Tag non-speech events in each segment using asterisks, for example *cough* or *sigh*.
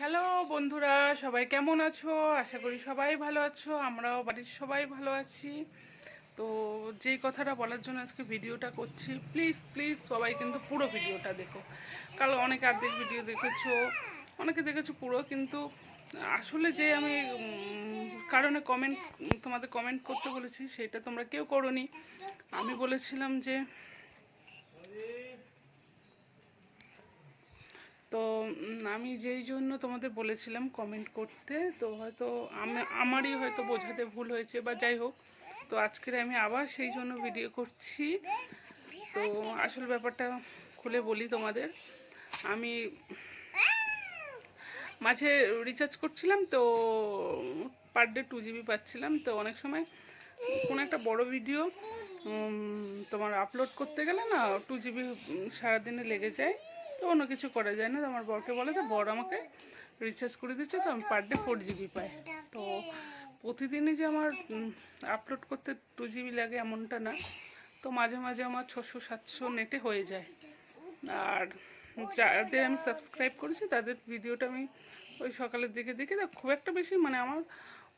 Hello বন্ধুরা, সবাই কেমন আছো? আশা করি সবাই ভালো আছো, আমরাও বাড়ির সবাই ভালো আছি। তো যেই কথাটা বলার জন্য আজকে ভিডিওটা করছি প্লিজ প্লিজ সবাই কিন্তু পুরো ভিডিওটা দেখো। কারণ অনেকে আর্ধেক ভিডিও দেখেছ, অনেকে দেখেছ পুরো, কিন্তু আসলে যে আমি কারণে কমেন্ট তোমাদের কমেন্ট করতে বলেছি, সেটা তোমরা কেউ করোনি। আমি বলেছিলাম যে তো আমি যেই জন্য তোমাদের বলেছিলাম কমেন্ট করতে, তো হয়তো আমি- আমারই হয়তো বোঝাতে ভুল হয়েছে বা যাই হোক, তো আজকের আমি আবার সেই জন্য ভিডিও করছি। তো আসল ব্যাপারটা খুলে বলি তোমাদের। আমি মাঝে রিচার্জ করছিলাম, তো পার ডে টু জিবি পাচ্ছিলাম, তো অনেক সময় কোনো একটা বড় ভিডিও তোমার আপলোড করতে গেলে না টু জিবি সারাদিনে লেগে যায়। তো অন্য কিছু করা যায় না। তো আমার বরকে বলে, তো বর আমাকে রিচার্জ করে দিচ্ছে, তো আমি পার ডে ফোর জিবি পাই। তো প্রতিদিনই যে আমার আপলোড করতে টু জিবি লাগে এমনটা না। তো মাঝে মাঝে আমার ছশো, সাতশো নেটে হয়ে যায়। আর যাদের আমি সাবস্ক্রাইব করেছি, তাদের ভিডিওটা আমি ওই সকালের দিকে দেখি, তা খুব একটা বেশি মানে আমার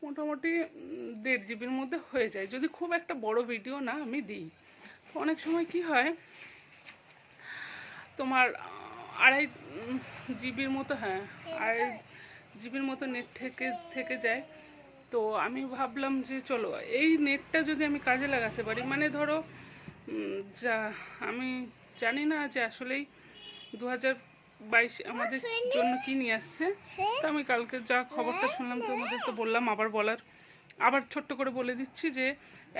মোটামুটি দেড় জিবির মধ্যে হয়ে যায়। যদি খুব একটা বড় ভিডিও না আমি দিই। তো অনেক সময় কি হয়, তোমার আড়াই জিবির মতো হ্যাঁ আড়াই জিবির মতো নেট থেকে থেকে যায়। তো আমি ভাবলাম যে চলো এই নেটটা যদি আমি কাজে লাগাতে পারি মানে ধরো যা আমি জানি না যে আসলেই দু হাজার বাইশ আমাদের জন্য কি নিয়ে আসছে। তো আমি কালকে যা খবরটা শুনলাম তোমাদের তো বললাম আবার বলার। আবার ছোট্ট করে বলে দিচ্ছি যে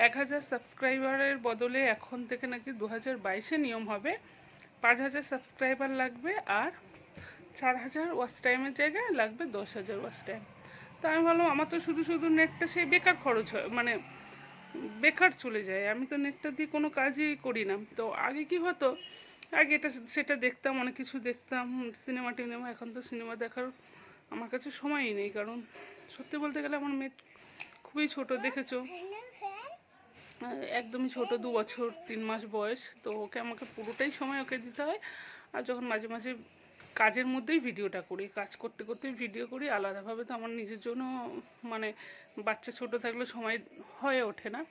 এক হাজার সাবস্ক্রাইবারের বদলে এখন থেকে নাকি দু হাজার বাইশে নিয়ম হবে। পাঁচ হাজার সাবস্ক্রাইবার লাগবে আর চার হাজার ওয়াচ টাইমের জায়গায় লাগবে দশ হাজার ওয়াচ টাইম তো আমি ভাবলাম আমার তো শুধু শুধু নেটটা সেই বেকার খরচ হয় মানে বেকার চলে যায়। আমি তো নেটটা দিয়ে কোনো কাজই করি না। তো আগে কি হতো, আগে এটা সেটা দেখতাম, অনেক কিছু দেখতাম সিনেমা টিনেমা, এখন তো সিনেমা দেখার আমার কাছে সময়ই নেই। কারণ সত্যি বলতে গেলে আমার মেয়ে খুবই ছোট, দেখেছ? একদমই ছোট, দু বছর, তিন মাস বয়স, তো ওকে আমাকে পুরোটাই সময় ওকে দিতে হয়। আর যখন মাঝে মাঝে কাজের মধ্যেই ভিডিওটা করি, কাজ করতে করতেই ভিডিও করি, আলাদাভাবে তো আমার নিজের জন্য মানে বাচ্চা ছোট থাকলে সময় হয়ে ওঠে না।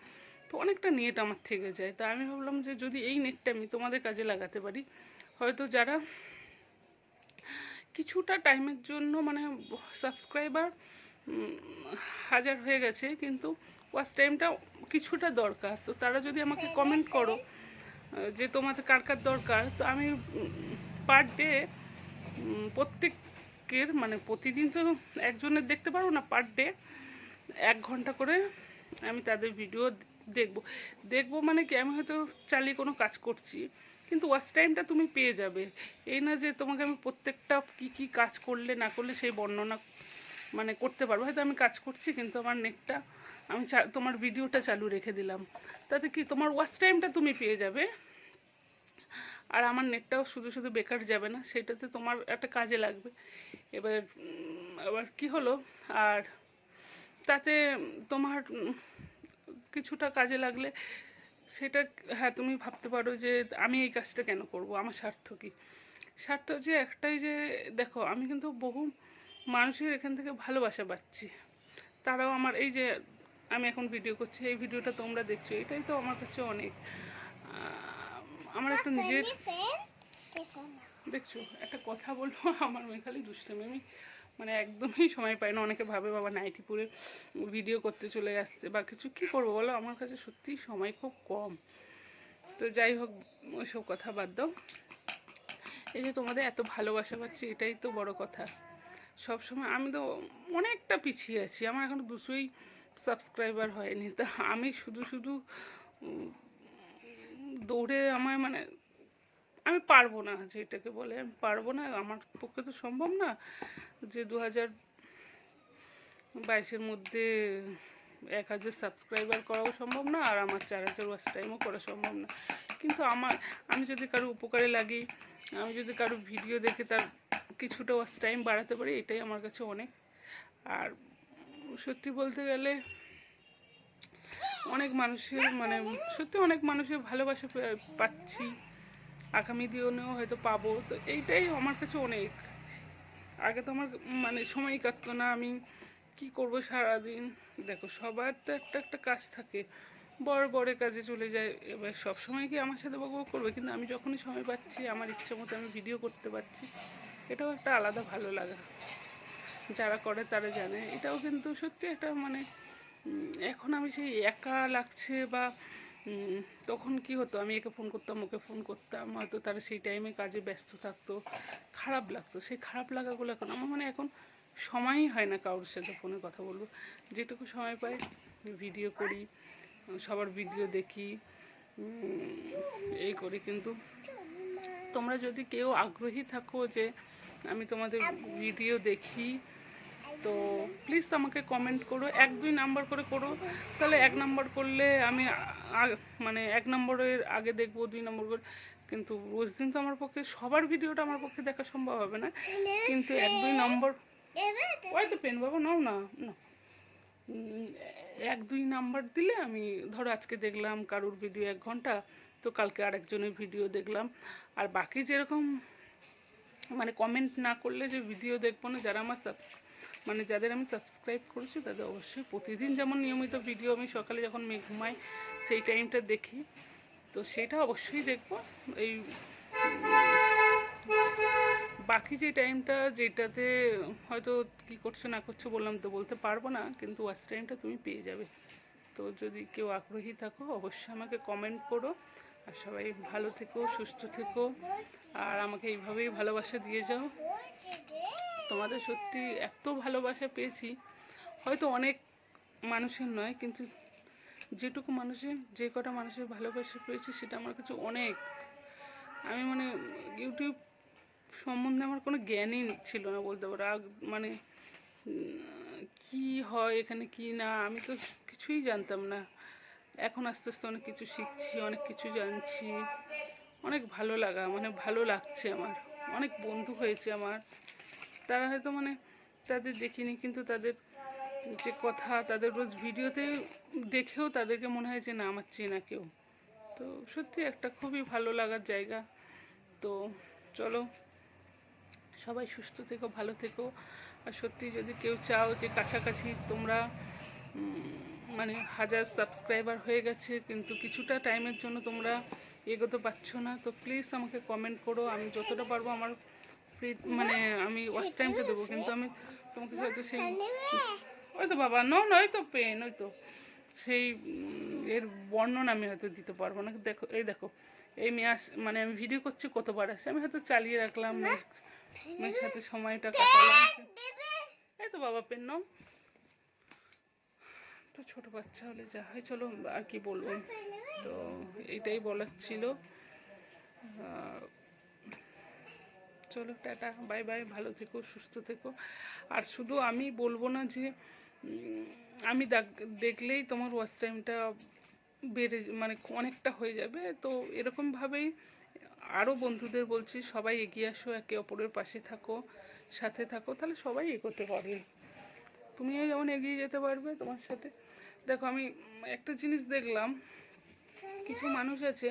তো অনেকটা নেট আমার থেকে যায়। তা আমি ভাবলাম যে যদি এই নেটটা আমি তোমাদের কাজে লাগাতে পারি, হয়তো যারা কিছুটা টাইমের জন্য মানে সাবস্ক্রাইবার হাজার হয়ে গেছে, কিন্তু ওয়াচ টাইমটা কিছুটা দরকার। তো তারা যদি আমাকে কমেন্ট করো যে তোমাদের কার কার দরকার তো আমি পার ডে প্রত্যেকের মানে প্রতিদিন তো একজনের দেখতে পারব না পার ডে এক ঘণ্টা করে আমি তাদের ভিডিও দেখব। দেখব মানে কি আমি হয়তো চালিয়ে কোনো কাজ করছি কিন্তু ওয়াচ টাইমটা তুমি পেয়ে যাবে। এই না যে তোমাকে আমি প্রত্যেকটা কি কি কাজ করলে না করলে সেই বর্ণনা মানে করতে পারব। হয়তো আমি কাজ করছি কিন্তু আমার নেটটা আমি তোমার ভিডিওটা চালু রেখে দিলাম। তাতে কি তোমার ওয়াচ টাইমটা তুমি পেয়ে যাবে। আর আমার নেটটাও শুধু শুধু বেকার যাবে না, সেটাতে তোমার একটা কাজে লাগবে। এবার আবার কি হলো? আর তাতে তোমার কিছুটা কাজে লাগলে সেটা হ্যাঁ তুমি ভাবতে পারো যে আমি এই কাজটা কেন করব? আমার স্বার্থ কি? স্বার্থ যে একটাই যে, দেখো, আমি কিন্তু বহু মানুষের এখান থেকে ভালোবাসা পাচ্ছি। তারাও আমার এই যে আমি এখন ভিডিও করছি এই ভিডিওটা তোমরা দেখছ এটাই তো আমার কাছে অনেক। আমার একটা নিজের দেখছ একটা কথা বলব *laughs* আমার মেয়ে খালি দুষ্টামি আমি মানে একদমই সময় পাই না অনেকে ভাবে বাবা নাইটি পরে ভিডিও করতে চলে আসছে বা কিছু কি করব বলো? আমার কাছে সত্যিই সময় খুব কম। তো যাই হোক ওইসব কথা বাদ দাও। এই যে তোমাদের এত ভালোবাসা পাচ্ছি এটাই তো বড় কথা। সব সময় আমি তো অনেকটা পিছিয়ে আছি আমার এখন দুশোই সাবস্ক্রাইবার হয়নি। তা আমি শুধু শুধু দৌড়ে আমায় মানে আমি পারব না যেটাকে বলে। আমি পারব না, আমার পক্ষে তো সম্ভব না যে দু হাজার বাইশের মধ্যে এক হাজার সাবস্ক্রাইবার করাও সম্ভব না, আর আমার চার হাজার ওয়াচ টাইমও করা সম্ভব না। কিন্তু আমার, আমি যদি কারও উপকারে লাগি, আমি যদি কারও ভিডিও দেখে তার কিছুটা ওয়াচ টাইম বাড়াতে পারি, এটাই আমার কাছে অনেক। আর সত্যি বলতে গেলে অনেক মানুষের মানে সত্যি অনেক মানুষের ভালোবাসা পাচ্ছি। আগামী দিনেও হয়তো পাবো। তো এইটাই আমার কাছে অনেক। আগে তো আমার মানে সময় কাটতো না আমি কি করব সারাদিন। দেখো, সবার তো একটা একটা কাজ থাকে। বড় বড় কাজে চলে যায়। এবার সব সময় কি আমার সাথে বকবক করবে? কিন্তু আমি যখনই সময় পাচ্ছি, আমার ইচ্ছে মতো আমি ভিডিও করতে পারছি। এটাও একটা আলাদা ভালো লাগা। যারা করে তারা জানে। এটাও কিন্তু সত্যি একটা মানে এখন আমি সেই একা লাগছে বা তখন কি হতো? আমি একে ফোন করতাম, ওকে ফোন করতাম, হয়তো তারা সেই টাইমে কাজে ব্যস্ত থাকতো, খারাপ লাগতো। সেই খারাপ লাগাগুলো এখন, আমার মানে এখন সময়ই হয় না কারোর সাথে ফোনে কথা বলব। যেটুকু সময় পাই ভিডিও করি, সবার ভিডিও দেখি এই করি কিন্তু। তোমরা যদি কেউ আগ্রহী থাকো যে, আমি তোমাদের ভিডিও দেখি তো প্লিজ আমাকে কমেন্ট করো এক দুই নাম্বার করে করো। তাহলে এক নাম্বার করলে আমি মানে এক নম্বরের আগে দেখব দুই নম্বর করে। কিন্তু রোজ দিন তো আমার পক্ষে সবার ভিডিওটা আমার পক্ষে দেখা সম্ভব হবে না। কিন্তু এক দুই নম্বর ওই তো পেন বাবা নাও না। উম, এক দুই নাম্বার দিলে আমি ধরো আজকে দেখলাম কারুর ভিডিও এক ঘণ্টা তো কালকে আরেকজনের ভিডিও দেখলাম। আর বাকি যেরকম মানে কমেন্ট না করলে যে ভিডিও দেখব না যারা আমার সাবস মানে যাদের আমি সাবস্ক্রাইব করেছি তাদের অবশ্যই প্রতিদিন যেমন নিয়মিত ভিডিও আমি সকালে যখন মেয়ে ঘুমাই, সেই টাইমটা দেখি। তো সেটা অবশ্যই দেখব। এই বাকি যে টাইমটা যেটাতে হয়তো কি করছ না করছ বললাম তো বলতে পারব না, কিন্তু ওয়াচ টাইমটা তুমি পেয়ে যাবে। তো যদি কেউ আগ্রহী থাকো, অবশ্যই আমাকে কমেন্ট করো। আর সবাই ভালো থেকো, সুস্থ থেকো। আর আমাকে এইভাবেই ভালোবাসা দিয়ে যাও। তোমাদের সত্যি এত ভালোবাসা পেয়েছি। হয়তো অনেক মানুষের নয়, কিন্তু যেটুকু মানুষের, যে কটা মানুষের ভালোবাসা পেয়েছি সেটা আমার কাছে অনেক। আমি মানে ইউটিউব সম্বন্ধে আমার কোনো জ্ঞানই ছিল না বলতে পারো। মানে কি হয় এখানে, কি না, আমি তো কিছুই জানতাম না। এখন আস্তে আস্তে অনেক কিছু শিখছি, অনেক কিছু জানছি। অনেক ভালো লাগা মানে ভালো লাগছে আমার। অনেক বন্ধু হয়েছে আমার। তারা হয়তো মানে তাদের দেখিনি, কিন্তু তাদের যে কথা, তাদের রোজ ভিডিওতে দেখেও তাদেরকে মনে হয় যে না, আমার চেনা কেউ। তো সত্যি একটা খুবই ভালো লাগার জায়গা। তো চলো, সবাই সুস্থ থেকো, ভালো থেকো। আর সত্যি যদি কেউ চাও যে কাছাকাছি তোমরা মানে হাজার সাবস্ক্রাইবার হয়ে গেছে, কিন্তু কিছুটা টাইমের জন্য তোমরা এগোতে পারছ না, তো প্লিজ আমাকে কমেন্ট করো। আমি যতটা পারব আমার মানে আমি ওয়াচ টাইমটা দেবো কিন্তু আমি তোমাকে হয়তো সেই ওই তো বাবা নো নয় তো পেন ওই তো। সেই এর বর্ণনা আমি হয়তো দিতে পারব না দেখো এই দেখো এই মেয়ে আস মানে আমি ভিডিও করছি কতবার আসে আমি হয়তো চালিয়ে রাখলাম মেয়ের সাথে সময়টা কাটালাম। এই তো বাবা পেন নাও তো ছোট বাচ্চা হলে যা হয় চলো আর কি বলব। তো এইটাই বলার ছিল। আহ, চলো টাটা, বাই বাই, ভালো থেকো, সুস্থ থেকো। আর শুধু আমি বলব না যে আমি দেখ- দেখলেই তোমার ওয়াচ টাইমটা বেড়ে মানে অনেকটা হয়ে যাবে। তো এরকমভাবেই আরও বন্ধুদের বলছি, সবাই এগিয়ে আসো, একে অপরের পাশে থাকো, সাথে থাকো, তাহলে সবাই এগোতে পারবে। তুমিও যেমন এগিয়ে যেতে পারবে তোমার সাথে। দেখো, আমি একটা জিনিস দেখলাম, কিছু মানুষ আছে,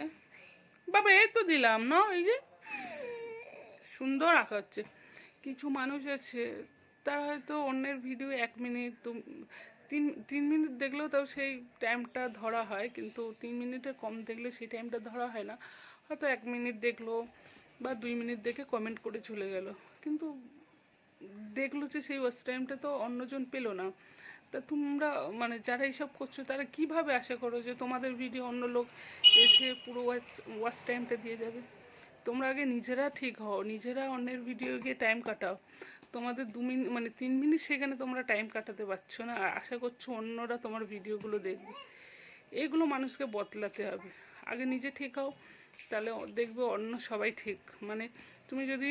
বাবা, এই তো দিলাম, না, এই যে সুন্দর আঁকা হচ্ছে কিছু মানুষ আছে, তারা হয়তো অন্যের ভিডিও এক মিনিট দু, তিন তিন মিনিট দেখলেও তাও সেই টাইমটা ধরা হয়, কিন্তু তিন মিনিটের কম দেখলে সেই টাইমটা ধরা হয় না। হয়তো এক মিনিট দেখল বা দুই মিনিট দেখে কমেন্ট করে চলে গেল। কিন্তু দেখল যে সেই ওয়াচ টাইমটা তো অন্যজন পেল না। তা তোমরা মানে যারা এইসব করছ, তারা কীভাবে আশা করো যে তোমাদের ভিডিও অন্য লোক এসে পুরো ওয়াচ ওয়াচ টাইমটা দিয়ে যাবে? তোমরা আগে নিজেরা ঠিক হও, নিজেরা অন্যের ভিডিও গিয়ে টাইম কাটাও। তোমাদের দু মিনিট মানে তিন মিনিট সেখানে তোমরা টাইম কাটাতে পারছ না। আর আশা করছ অন্যরা তোমার ভিডিওগুলো দেখবে। এগুলো মানুষকে বদলাতে হবে। আগে নিজে ঠিক হও, তাহলে দেখবে অন্য সবাই ঠিক। মানে তুমি যদি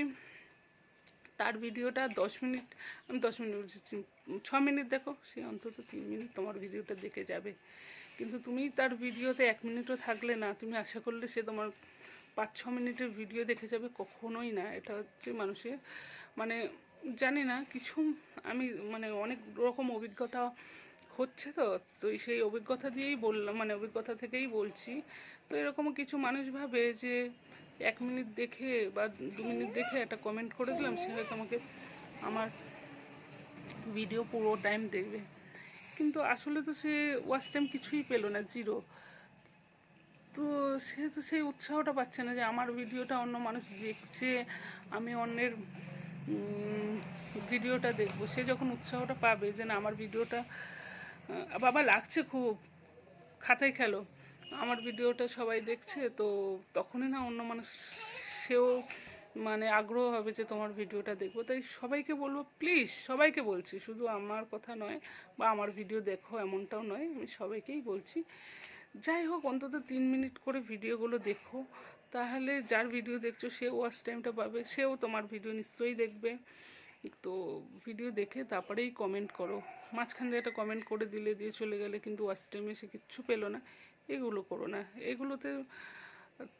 তার ভিডিওটা দশ মিনিট, আমি দশ মিনিট বলছি ছ মিনিট দেখো, সে অন্তত তিন মিনিট তোমার ভিডিওটা দেখে যাবে। কিন্তু তুমি তার ভিডিওতে এক মিনিটও থাকলে না, তুমি আশা করলে সে তোমার পাঁচ ছ মিনিটের ভিডিও দেখে যাবে কখনোই না। এটা হচ্ছে মানুষের মানে জানি না, কিছু আমি মানে অনেক রকম অভিজ্ঞতা হচ্ছে তো তো সেই অভিজ্ঞতা দিয়েই বললাম মানে অভিজ্ঞতা থেকেই বলছি। তো এরকম কিছু মানুষ ভাবে যে এক মিনিট দেখে বা দু মিনিট দেখে একটা কমেন্ট করে দিলাম, সে হয়তো আমাকে আমার ভিডিও পুরো টাইম দেখবে। কিন্তু আসলে তো সে ওয়াচ টাইম কিছুই পেল না জিরো তো সে তো সেই উৎসাহটা পাচ্ছে না যে আমার ভিডিওটা অন্য মানুষ দেখছে, আমি অন্যের ভিডিওটা দেখব। সে যখন উৎসাহটা পাবে যে না, আমার ভিডিওটা বাবা লাগছে খুব, খাতায় খেলো, আমার ভিডিওটা সবাই দেখছে, তো তখনই না অন্য মানুষ, সেও মানে আগ্রহ হবে যে তোমার ভিডিওটা দেখব। তাই সবাইকে বলব প্লিজ সবাইকে বলছি, শুধু আমার কথা নয় বা আমার ভিডিও দেখো এমনটাও নয়, আমি সবাইকেই বলছি যাই হোক, অন্তত তিন মিনিট করে ভিডিওগুলো দেখো। তাহলে যার ভিডিও দেখছ সে ওয়াচ টাইমটা পাবে, সেও তোমার ভিডিও নিশ্চয়ই দেখবে। তো ভিডিও দেখে তারপরেই কমেন্ট করো। মাঝখান দিয়ে একটা কমেন্ট করে দিলে, দিয়ে চলে গেলে কিন্তু ওয়াচ টাইমে সে কিচ্ছু পেল না। এগুলো করো না। এগুলোতে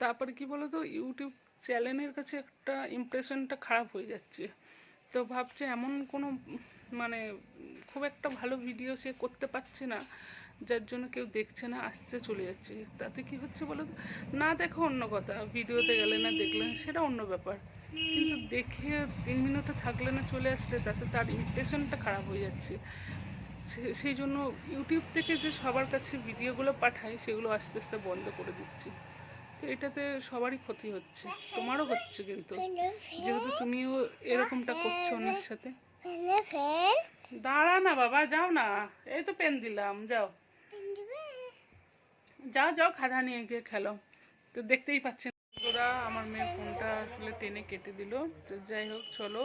তারপরে কি বলো তো ইউটিউব চ্যানেলের কাছে একটা ইমপ্রেশনটা খারাপ হয়ে যাচ্ছে। তো ভাবছে এমন কোনো মানে খুব একটা ভালো ভিডিও সে করতে পারছে না। যার জন্য কেউ দেখছে না আসছে চলে যাচ্ছে। তাতে কি হচ্ছে বলো? না দেখো অন্য কথা। ভিডিওতে গেলে না দেখলে না, সেটা অন্য ব্যাপার। কিন্তু দেখে তিন মিনিটে থাকলে না চলে আসলে তাতে তার ইমপ্রেশনটা খারাপ হয়ে যাচ্ছে। সেই জন্য ইউটিউব থেকে যে সবার কাছে ভিডিওগুলো পাঠায় সেগুলো আস্তে আস্তে বন্ধ করে দিচ্ছি। তো এটাতে সবারই ক্ষতি হচ্ছে। তোমারও হচ্ছে কিন্তু। যেহেতু তুমিও এরকমটা করছ অন্যের সাথে। দাঁড়া না বাবা যাও না। এই তো পেন দিলাম যাও। যাও যাও খাতা নিয়ে গিয়ে খেলো। তো দেখতেই পাচ্ছেন ওরা আমার মেয়ের ফোনটা আসলে টেনে কেটে দিল। তো যাই হোক, চলো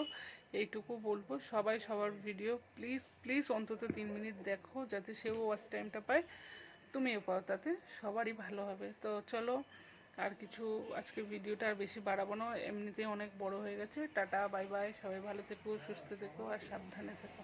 এইটুকু বলব। সবাই সবার ভিডিও প্লিজ প্লিজ অন্তত তিন মিনিট দেখো, যাতে সেও ওয়াচ টাইমটা পায়। তুমিও পাও, তাতে সবারই ভালো হবে। তো চলো, আর কিছু, আজকে ভিডিওটা আর বেশি বাড়াবো না। এমনিতেই অনেক বড় হয়ে গেছে। টাটা বাই বাই সবাই ভালো থেকো, সুস্থ থেকো, আর সাবধানে থেকো।